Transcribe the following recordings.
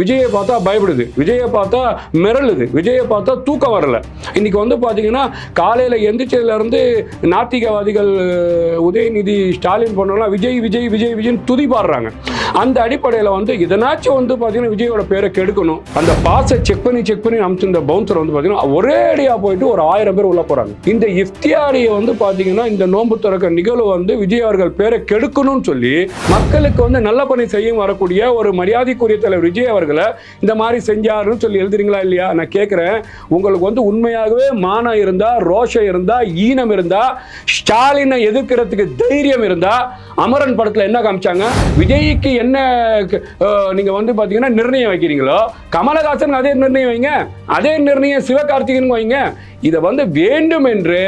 விஜயை பார்த்தா பயப்படுது. விஜயை பார்த்தா மிரளுது. விஜயை பார்த்தா தூக்கம் வரல. இன்னைக்கு வந்து பார்த்தீங்கன்னா காலையில் எந்திரிச்சதுலேருந்து நாத்திகவாதிகள் உதயநிதி ஸ்டாலின் போனோம்லாம் விஜய் விஜய் விஜய் விஜய்னு துதி பாடுறாங்க அந்த அடிப்படையில் வந்து இதனாச்சும் வந்து பார்த்தீங்கன்னா விஜயோட பேரை கெடுக்கணும். அந்த பாஸை செக் பண்ணி செக் பண்ணி அமைச்சிருந்த பவுன்சர் வந்து பார்த்தீங்கன்னா ஒரே அடியாக போயிட்டு ஒரு ஆயிரம் பேர் உள்ள போகிறாங்க இந்த இஃப்தியாரியை வந்து பார்த்தீங்கன்னா இந்த நோன்பு திறக்க நிகழ்வு வந்து விஜய் அவர்கள் பேரை கெடுக்கணும்னு சொல்லி மக்களுக்கு வந்து நல்ல பணி செய்யும் வரக்கூடிய ஒரு மரியாதைக்குரிய தலைவர் விஜய் அவர் அவர்களை இந்த மாதிரி செஞ்சாருன்னு சொல்லி எழுதுறீங்களா இல்லையா? நான் கேட்குறேன் உங்களுக்கு வந்து உண்மையாகவே மானம் இருந்தா ரோஷம் இருந்தா ஈனம் இருந்தா ஸ்டாலினை எதிர்க்கிறதுக்கு தைரியம் இருந்தா அமரன் படத்தில் என்ன காமிச்சாங்க? விஜய்க்கு என்ன நீங்கள் நீங்க வந்து பாத்தீங்கன்னா நிர்ணயம் வைக்கிறீங்களோ? கமலஹாசன் அதே நிர்ணயம் வைங்க. அதே நிர்ணயம் சிவகார்த்திகன் வைங்க. இதை வந்து வேண்டும் என்று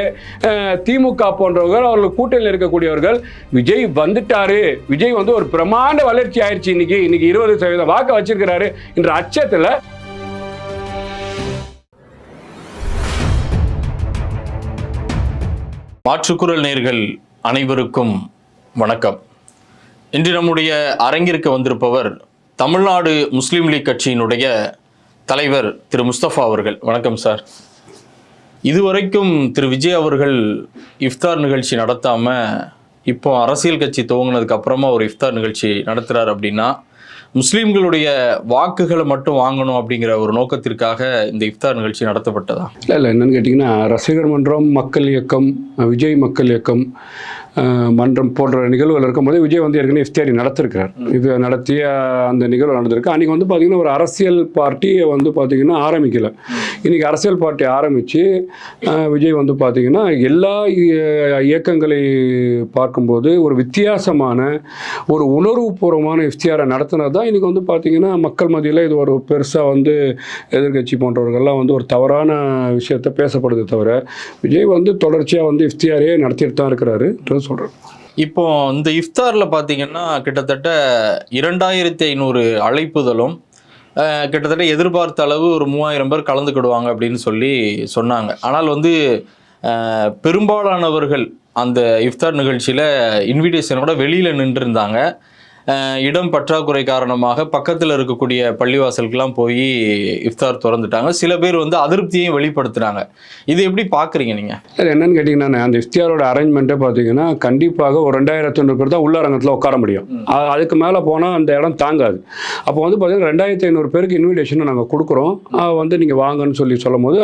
திமுக போன்றவர்கள் அவர்கள் கூட்டணியில் இருக்கக்கூடியவர்கள் விஜய் வந்துட்டாரு. விஜய் வந்து ஒரு பிரமாண்ட வளர்ச்சி ஆயிடுச்சு இன்னைக்கு. இன்னைக்கு இருபது சதவீதம் வாக்கு வச்சிருக்கிறாரு. என்ற அச்சத்துல மாற்றுக்குரல் நேர்கள் அனைவருக்கும் வணக்கம். இன்று நம்முடைய அரங்கிற்கு வந்திருப்பவர் தமிழ்நாடு முஸ்லீம் லீக் கட்சியினுடைய தலைவர் திரு முஸ்தபா அவர்கள். வணக்கம் சார். இதுவரைக்கும் திரு விஜய் அவர்கள் இஃப்தார் நிகழ்ச்சி நடத்தாம இப்போ அரசியல் கட்சி துவங்கினதுக்கு அப்புறமா ஒரு இஃப்தார் நிகழ்ச்சி நடத்துகிறார் அப்படின்னா முஸ்லீம்களுடைய வாக்குகளை மட்டும் வாங்கணும் அப்படிங்கிற ஒரு நோக்கத்திற்காக இந்த இஃப்தார் நிகழ்ச்சி நடத்தப்பட்டதா? இல்லை இல்லை என்னன்னு கேட்டிங்கன்னா ரசிகர் மன்றம் மக்கள் இயக்கம் விஜய் மக்கள் இயக்கம் மன்றம் போன்ற நிகழ்வுகள் இருக்கும்போது விஜய் வந்து ஏற்கனவே இஃப்தியாரி நடத்திருக்கிறார். இது நடத்திய அந்த நிகழ்வு நடந்திருக்கு. அன்றைக்கி வந்து பார்த்திங்கன்னா ஒரு அரசியல் பார்ட்டியை வந்து பார்த்திங்கன்னா ஆரம்பிக்கல. இன்றைக்கி அரசியல் பார்ட்டி ஆரம்பித்து விஜய் வந்து பார்த்திங்கன்னா எல்லா இய- இயக்கங்களை பார்க்கும்போது ஒரு வித்தியாசமான ஒரு உணர்வுபூர்வமான இஃப்தியாரை நடத்தினது தான் இன்றைக்கி வந்து பார்த்திங்கன்னா மக்கள் மத்தியில் இது ஒரு பெருசாக வந்து எதிர்க்கட்சி போன்றவர்கள்லாம் வந்து ஒரு தவறான விஷயத்த பேசப்படுது தவிர விஜய் வந்து தொடர்ச்சியாக வந்து இஃப்தியாரையே நடத்திட்டு தான் இருக்கிறாரு. சொல்கிறேன் இப்போ இந்த இஃப்தாரில் பார்த்தீங்கன்னா கிட்டத்தட்ட இரண்டாயிரத்தி ஐநூறு அழைப்புதலும் கிட்டத்தட்ட எதிர்பார்த்த அளவு ஒரு மூவாயிரம் பேர் கலந்துக்கிடுவாங்க அப்படின்னு சொல்லி சொன்னாங்க. ஆனால் வந்து பெரும்பாலானவர்கள் அந்த இஃப்தார் நிகழ்ச்சியில் இன்விடேஷனோட வெளியில் நின்றுருந்தாங்க. இடம் பற்றாக்குறை காரணமாக பக்கத்தில் இருக்கக்கூடிய பள்ளிவாசலுக்கெல்லாம் போய் இஃப்தார் திறந்துட்டாங்க. சில பேர் வந்து அதிருப்தியையும் வெளிப்படுத்துனாங்க இது எப்படி பார்க்குறீங்க நீங்கள் அது என்னன்னு கேட்டிங்கன்னா அந்த இஃப்தியாரோட அரேஞ்ச்மெண்ட்டே பார்த்தீங்கன்னா கண்டிப்பாக ஒரு ரெண்டாயிரத்தி ஐநூறு பேர் தான் உள்ளரங்கத்தில் உட்கார முடியும். அதுக்கு மேலே போனால் அந்த இடம் தாங்காது. அப்போ வந்து பார்த்தீங்கன்னா ரெண்டாயிரத்தி ஐநூறு பேருக்கு இன்விடேஷன் நாங்கள் கொடுக்குறோம். வந்து நீங்கள் வாங்கன்னு சொல்லி சொல்லும் போது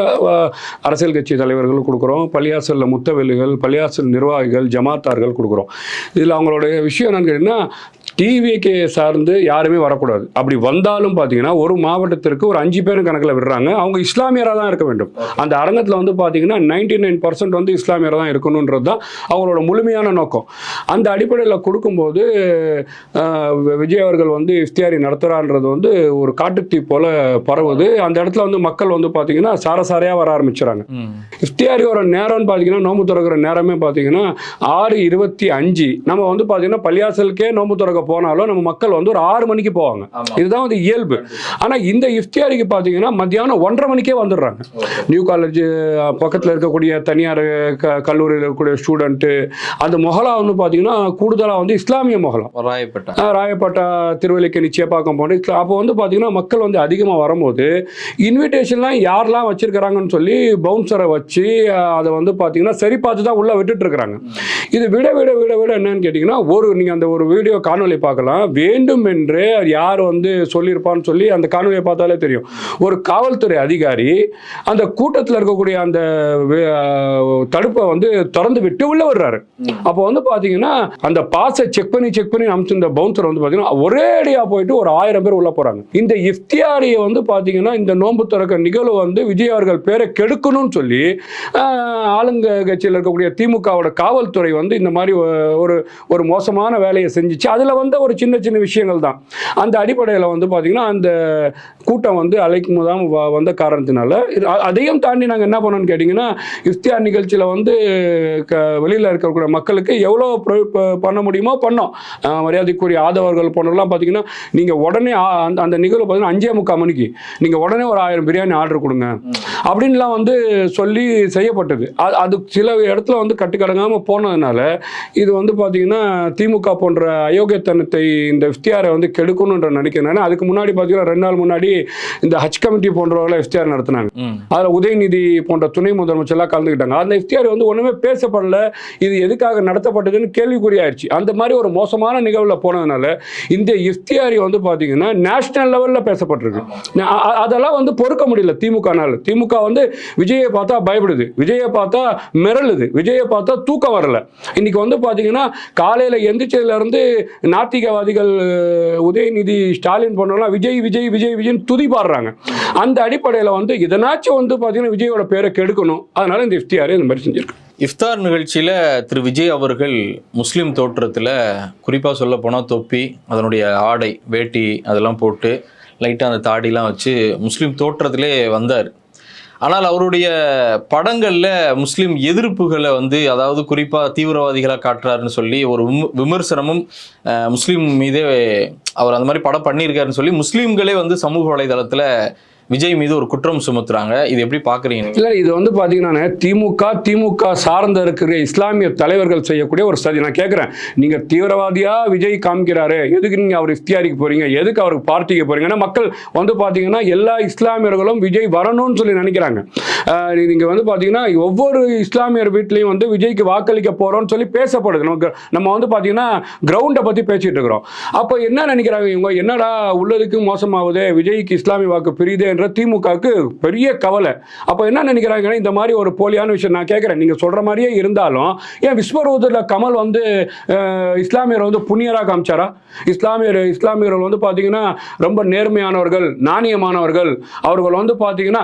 அரசியல் கட்சி தலைவர்கள் கொடுக்குறோம். பள்ளியாசலில் முத்தவெளிகள் பள்ளியாசல் நிர்வாகிகள் ஜமாத்தார்கள் கொடுக்குறோம். இதில் அவங்களுடைய விஷயம் என்னன்னு கேட்டிங்கன்னா டிவிக்கு சார்ந்து யாருமே வரக்கூடாது. அப்படி வந்தாலும் பார்த்தீங்கன்னா ஒரு மாவட்டத்திற்கு ஒரு அஞ்சு பேரும் கணக்கில் விடுறாங்க. அவங்க இஸ்லாமியராக தான் இருக்க வேண்டும். அந்த அரங்கத்தில் வந்து பார்த்தீங்கன்னா நைன்டி நைன் பர்சன்ட் வந்து இஸ்லாமியராக தான் இருக்கணுன்றது தான் அவங்களோட முழுமையான நோக்கம். அந்த அடிப்படையில் கொடுக்கும்போது விஜய் அவர்கள் வந்து இஃப்தியாரி நடத்துகிறான்றது வந்து ஒரு காட்டுத்தீ போல பரவுது. அந்த இடத்துல வந்து மக்கள் வந்து பார்த்தீங்கன்னா சாரசாரையாக வர ஆரம்பிச்சுறாங்க. இஃப்தியாரியோட நேரம்னு பார்த்தீங்கன்னா நோம்பு திறக்கிற நேரமே பார்த்தீங்கன்னா ஆறு இருபத்தி அஞ்சு. நம்ம வந்து பார்த்தீங்கன்னா பள்ளியாசலுக்கே நோம்பு திறக்க போனாலும் நம்ம மக்கள் வந்து ஒரு ஆறு மணிக்கு போவாங்க. இதுதான் வந்து இயல்பு. ஆனால் இந்த இஃப்தியாரிக்கு பார்த்தீங்கன்னா மத்தியானம் ஒன்றரை மணிக்கே வந்துடுறாங்க. நியூ காலேஜ் பக்கத்தில் இருக்கக்கூடிய தனியார் க கல்லூரியில் இருக்கக்கூடிய ஸ்டூடெண்ட்டு அந்த மொஹலா வந்து பார்த்தீங்கன்னா கூடுதலாக வந்து இஸ்லாமிய மொஹலா. ராயப்பட்டா. ராயப்பேட்டா திருவல்லிக்கேணி சேப்பாக்கம் போன்ற அப்போ வந்து பார்த்தீங்கன்னா மக்கள் வந்து அதிகமாக வரும்போது இன்விடேஷன்லாம் யாரெல்லாம் வச்சிருக்கிறாங்கன்னு சொல்லி பவுன்சரை வச்சு அதை வந்து பார்த்தீங்கன்னா சரி பார்த்து தான் உள்ளே விட்டுட்டு இருக்கிறாங்க. இது விட விட விட விட என்னன்னு கேட்டிங்கன்னா ஒரு நீங்கள் அந்த ஒரு வீடியோ காணொளி பார்க்கலாம். வேண்டும் என்று யார் வந்து சொல்லியிருப்பான்னு சொல்லி அந்த காணொலியை பார்த்தாலே தெரியும். ஒரு காவல்துறை அதிகாரி அந்த கூட்டத்தில் இருக்கக்கூடிய அந்த தடுப்பை வந்து திறந்து விட்டு உள்ள விடுறாரு அப்போ வந்து பார்த்தீங்கன்னா அந்த பாஸை செக் பண்ணி செக் பண்ணி அமிச்சு இந்த பவுன்சர் வந்து பார்த்தீங்கன்னா ஒரே அடியாக போயிட்டு ஒரு ஆயிரம் பேர் உள்ள போகிறாங்க இந்த இஃப்தியாரியை வந்து பார்த்தீங்கன்னா இந்த நோன்பு திறக்க நிகழ்வு வந்து விஜய் அவர்கள் பேரை கெடுக்கணும்னு சொல்லி ஆளுங்க கட்சியில் இருக்கக்கூடிய திமுகவோட காவல்துறை வந்து இந்த மாதிரி ஒரு ஒரு மோசமான வேலையை செஞ்சுச்சு. அதில் வந்த ஒரு சின்ன சின்ன விஷயங்கள் தான். அந்த அடிப்படையில் வந்து பார்த்தீங்கன்னா அந்த கூட்டம் வந்து அழைக்கும் தான் வந்த காரணத்தினால. இது- அதையும் தாண்டி நாங்கள் என்ன பண்ணோம்னு கேட்டிங்கன்னா இஃப்தியார் நிகழ்ச்சியில் வந்து க வெளியில் இருக்கக்கூடிய மக்களுக்கு எவ்வளோ பண்ண முடியுமோ பண்ணோம். மரியாதைக்குரிய ஆதவர்கள் போனவர்கள்லாம் பார்த்தீங்கன்னா நீங்கள் உடனே ஆ- அந்த அந்த நிகழ்வு பார்த்தீங்கன்னா அஞ்சே முக்கால் மணிக்கு. நீங்கள் உடனே ஒரு ஆயிரம் பிரியாணி ஆர்டர் கொடுங்க. அப்படின்லாம் வந்து சொல்லி செய்யப்பட்டது. அது அது சில இடத்துல வந்து கட்டுக்கடங்காமல் போனதுனால இது வந்து பார்த்தீங்கன்னா திமுக போன்ற அயோக்கியத்தை வெளிப்படைத்தனத்தை இந்த இஃப்தியாரை வந்து கெடுக்கணுன்ற நினைக்கிறேன் அதுக்கு முன்னாடி பார்த்தீங்கன்னா ரெண்டு நாள் முன்னாடி இந்த ஹஜ் கமிட்டி போன்றவர்களை இஃப்தியார் நடத்தினாங்க. அதில் உதயநிதி போன்ற துணை முதலமைச்சர்லாம் கலந்துக்கிட்டாங்க. அந்த இஃப்தியார் வந்து ஒன்றுமே பேசப்படல. இது எதுக்காக நடத்தப்பட்டதுன்னு கேள்விக்குறியாயிருச்சு. அந்த மாதிரி ஒரு மோசமான நிகழ்வில் போனதுனால இந்த இஃப்தியாரி வந்து பார்த்தீங்கன்னா நேஷனல் லெவலில் பேசப்பட்டிருக்கு. அதெல்லாம் வந்து பொறுக்க முடியல திமுகனால திமுக வந்து விஜயை பார்த்தா பயப்படுது. விஜயை பார்த்தா மிரளுது. விஜயை பார்த்தா தூக்கம் வரல. இன்னைக்கு வந்து பார்த்தீங்கன்னா காலையில் எந்திரிச்சதுலேருந்து நாத்திகவாதிகள் உதயநிதி ஸ்டாலின் போன்றவங்களாம் விஜய் விஜய் விஜய் விஜய்னு துதி பாடுறாங்க. அந்த அடிப்படையில் வந்து இதனாச்சும் வந்து பார்த்தீங்கன்னா விஜயோட பேரை கெடுக்கணும். அதனால இந்த இஃப்தியாரே இந்த மாதிரி செஞ்சிருக்கு. இஃப்தார் நிகழ்ச்சியில் திரு விஜய் அவர்கள் முஸ்லீம் தோற்றத்தில் குறிப்பாக சொல்ல போனால் தொப்பி அதனுடைய ஆடை வேட்டி அதெல்லாம் போட்டு லைட்டாக அந்த தாடிலாம் வச்சு முஸ்லீம் தோற்றத்திலே வந்தார். ஆனால் அவருடைய படங்களில் முஸ்லீம் எதிர்ப்புகளை வந்து அதாவது குறிப்பாக தீவிரவாதிகளாக காட்டுறாருன்னு சொல்லி ஒரு விம- விமர்சனமும் முஸ்லீம் மீதே அவர் அந்த மாதிரி படம் பண்ணியிருக்காருன்னு சொல்லி முஸ்லீம்களே வந்து சமூக வலைதளத்தில் விஜய் மீது ஒரு குற்றம் சுமத்துறாங்க. இது எப்படி பார்க்குறீங்க இல்லை இது வந்து பார்த்தீங்கன்னா திமுக திமுக சார்ந்த இருக்கிற இஸ்லாமிய தலைவர்கள் செய்யக்கூடிய ஒரு சதி. நான் கேட்குறேன் நீங்கள் தீவிரவாதியா விஜய் காமிக்கிறாரு? எதுக்கு நீங்கள் அவர் இஃப்தியாரிக்கு போறீங்க? எதுக்கு அவருக்கு பார்ட்டிக்கு போறீங்கன்னா மக்கள் வந்து பார்த்தீங்கன்னா எல்லா இஸ்லாமியர்களும் விஜய் வரணும்னு சொல்லி நினைக்கிறாங்க. நீங்கள் வந்து பார்த்தீங்கன்னா ஒவ்வொரு இஸ்லாமியர் வீட்லேயும் வந்து விஜய்க்கு வாக்களிக்க போறோம்னு சொல்லி பேசப்படுது. நமக்கு நம்ம வந்து பார்த்தீங்கன்னா கிரவுண்டை பற்றி பேசிட்டு இருக்கிறோம். அப்போ என்ன நினைக்கிறாங்க இவங்க? என்னடா உள்ளதுக்கு மோசமாகுது? விஜய்க்கு இஸ்லாமிய வாக்கு பிரியுது அப்படின்ற திமுகவுக்கு பெரிய கவலை. அப்போ என்ன நினைக்கிறாங்கன்னா இந்த மாதிரி ஒரு போலியான விஷயம் நான் கேட்குறேன். நீங்கள் சொல்கிற மாதிரியே இருந்தாலும் ஏன் விஸ்வரூபத்தில் கமல் வந்து இஸ்லாமியர் வந்து புண்ணியராக காமிச்சாரா? இஸ்லாமியர் இஸ்லாமியர்கள் வந்து பார்த்தீங்கன்னா ரொம்ப நேர்மையானவர்கள் நாணயமானவர்கள். அவர்கள் வந்து பார்த்தீங்கன்னா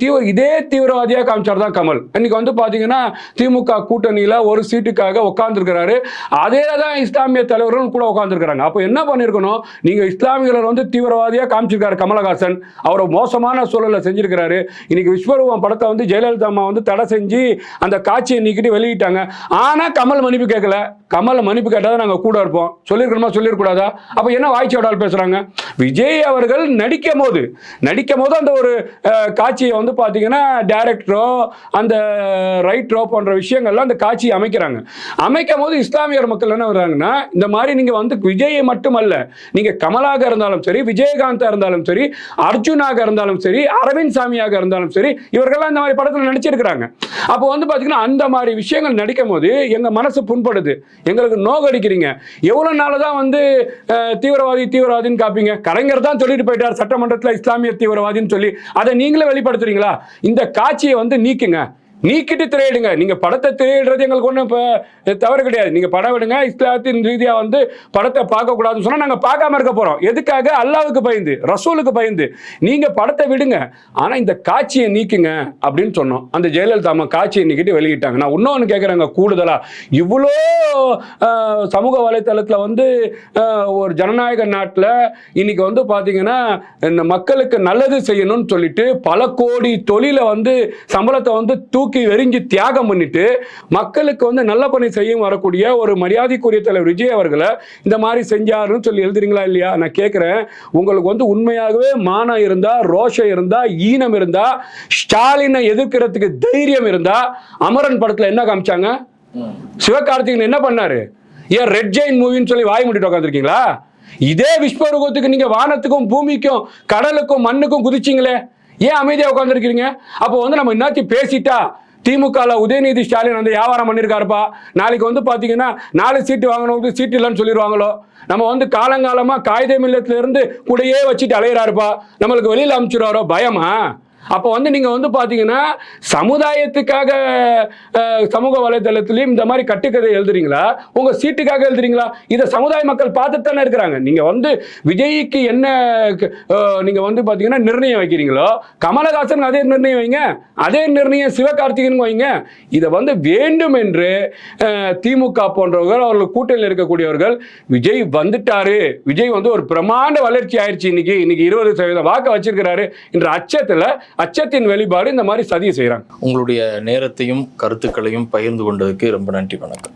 தீவிர இதே தீவிரவாதியாக காமிச்சார் தான் கமல். இன்னைக்கு வந்து பார்த்தீங்கன்னா திமுக கூட்டணியில் ஒரு சீட்டுக்காக உட்காந்துருக்கிறாரு அதே தான் இஸ்லாமிய தலைவர்களும் கூட உட்காந்துருக்கிறாங்க அப்போ என்ன பண்ணியிருக்கணும் நீங்கள் இஸ்லாமியர்கள் வந்து தீவிரவாதியாக காமிச்சிருக்காரு கமலஹாசன். அவரை மோசமான சூழலை செஞ்சிருக்கிறாரு. இன்னைக்கு விஸ்வரூபம் படத்தை வந்து ஜெயலலிதா அம்மா வந்து தடை செஞ்சு அந்த காட்சியை நீக்கிட்டு வெளியிட்டாங்க. ஆனால் கமல் மன்னிப்பு கேட்கல. கமல் மன்னிப்பு கேட்டால் நாங்கள் கூட இருப்போம். சொல்லியிருக்கணுமா சொல்லியிருக்கூடாதா அப்போ என்ன வாய்ச்சோடால் பேசுகிறாங்க விஜய் அவர்கள் நடிக்கும் போது நடிக்கும் போது அந்த ஒரு காட்சியை வந்து பார்த்தீங்கன்னா டைரக்டரோ அந்த ரைட்டரோ போன்ற விஷயங்கள்லாம் அந்த காட்சியை அமைக்கிறாங்க. அமைக்கும் போது இஸ்லாமியர் மக்கள் என்ன வர்றாங்கன்னா இந்த மாதிரி நீங்கள் வந்து விஜயை மட்டுமல்ல நீங்கள் கமலாக இருந்தாலும் சரி விஜயகாந்தா இருந்தாலும் சரி அர்ஜுனாக இருந்தாலும் இருந்தாலும் சரி அரவிந்த் சாமியாக இருந்தாலும் சரி இவர்கள்லாம் இந்த மாதிரி படத்தில் நடிச்சிருக்கிறாங்க. அப்போ வந்து பார்த்தீங்கன்னா அந்த மாதிரி விஷயங்கள் நடிக்கும் போது எங்கள் மனசு புண்படுது. எங்களுக்கு நோகடிக்கிறீங்க எவ்வளோ நாள் தான் வந்து தீவிரவாதி தீவிரவாதின்னு காப்பீங்க? கலைஞர் தான் சொல்லிட்டு போயிட்டார் சட்டமன்றத்தில் இஸ்லாமிய தீவிரவாதின்னு சொல்லி. அதை நீங்களே வெளிப்படுத்துறீங்களா? இந்த காட்சியை வந்து நீக்குங்க. நீக்கிட்டு திரையிடுங்க. நீங்க படத்தை திரையிடுறது எங்களுக்கு ஒன்றும் இப்போ தவறு கிடையாது. நீங்க படம் விடுங்க இஸ்லாத்தின் ரீதியாக வந்து படத்தை பார்க்கக்கூடாதுன்னு சொன்னால் சொன்னா பார்க்காம இருக்க போறோம். எதுக்காக? அல்லாவுக்கு பயந்து ரசூலுக்கு பயந்து. நீங்க படத்தை விடுங்க. ஆனா இந்த காட்சியை நீக்குங்க அப்படின்னு சொன்னோம். அந்த ஜெயலலிதா அம்மா காட்சியை நீக்கிட்டு வெளியிட்டாங்க. நான் இன்னொன்று கேட்குறேங்க கூடுதலா. இவ்வளோ சமூக வலைத்தளத்தில் வந்து ஒரு ஜனநாயக நாட்டில் இன்னைக்கு வந்து பார்த்தீங்கன்னா இந்த மக்களுக்கு நல்லது செய்யணும்னு சொல்லிட்டு பல கோடி தொழிலை வந்து சம்பளத்தை வந்து தூக்கி வெறிஞ்சு தியாகம் பண்ணிட்டு மக்களுக்கு வந்து நல்ல பணி செய்யும் வரக்கூடிய ஒரு மரியாதைக்குரிய தலைவர் விஜய் அவர்களை இந்த மாதிரி செஞ்சாருன்னு சொல்லி எழுதுறீங்களா இல்லையா? நான் கேட்குறேன் உங்களுக்கு வந்து உண்மையாகவே மானம் இருந்தா ரோஷம் இருந்தா ஈனம் இருந்தா ஸ்டாலினை எதிர்க்கிறதுக்கு தைரியம் இருந்தா அமரன் படத்தில் என்ன காமிச்சாங்க? சிவகார்த்திகன் என்ன பண்ணாரு? ஏன் ரெட் ஜெயின் மூவின்னு சொல்லி வாய் முடிட்டு உட்காந்துருக்கீங்களா இதே விஸ்வரூபத்துக்கு நீங்க வானத்துக்கும் பூமிக்கும் கடலுக்கும் மண்ணுக்கும் குதிச்சிங்களே. ஏன் அமைதியா உட்காந்துருக்கீங்க அப்போ வந்து நம்ம என்னாச்சும் பேசிட்டா திமுகவில் உதயநிதி ஸ்டாலின் வந்து வியாபாரம் பண்ணியிருக்காருப்பா நாளைக்கு வந்து பார்த்தீங்கன்னா நாலு சீட்டு வாங்கினவங்களுக்கு சீட்டு இல்லைன்னு சொல்லிடுவாங்களோ நம்ம வந்து காலங்காலமாக காகித மில்லத்திலேருந்து கூடையே கூடயே வச்சுட்டு அலையிறாருப்பா. நம்மளுக்கு வெளியில் அனுப்பிச்சிடுவாரோ பயமா? அப்போ வந்து நீங்கள் வந்து பார்த்தீங்கன்னா சமுதாயத்துக்காக சமூக வலைதளத்துலேயும் இந்த மாதிரி கட்டுக்கதை எழுதுறீங்களா? உங்கள் சீட்டுக்காக எழுதுறீங்களா? இதை சமுதாய மக்கள் பார்த்துட்டு தானே இருக்கிறாங்க. நீங்கள் வந்து விஜய்க்கு என்ன நீங்கள் வந்து பார்த்தீங்கன்னா நிர்ணயம் வைக்கிறீங்களோ கமலஹாசன் அதே நிர்ணயம் வைங்க. அதே நிர்ணயம் சிவகார்த்திகன் வைங்க. இதை வந்து வேண்டும் என்று திமுக போன்றவர்கள் அவர்கள் கூட்டணியில் இருக்கக்கூடியவர்கள் விஜய் வந்துட்டாரு. விஜய் வந்து ஒரு பிரமாண்ட வளர்ச்சி ஆயிடுச்சு. இன்னைக்கு இன்னைக்கு இருபது சதவீதம் வாக்கு வச்சிருக்கிறாரு என்ற அச்சத்தில் அச்சத்தின் வெளிப்பாடு இந்த மாதிரி சதியை செய்கிறாங்க உங்களுடைய நேரத்தையும் கருத்துக்களையும் பகிர்ந்து கொண்டதுக்கு ரொம்ப நன்றி வணக்கம்.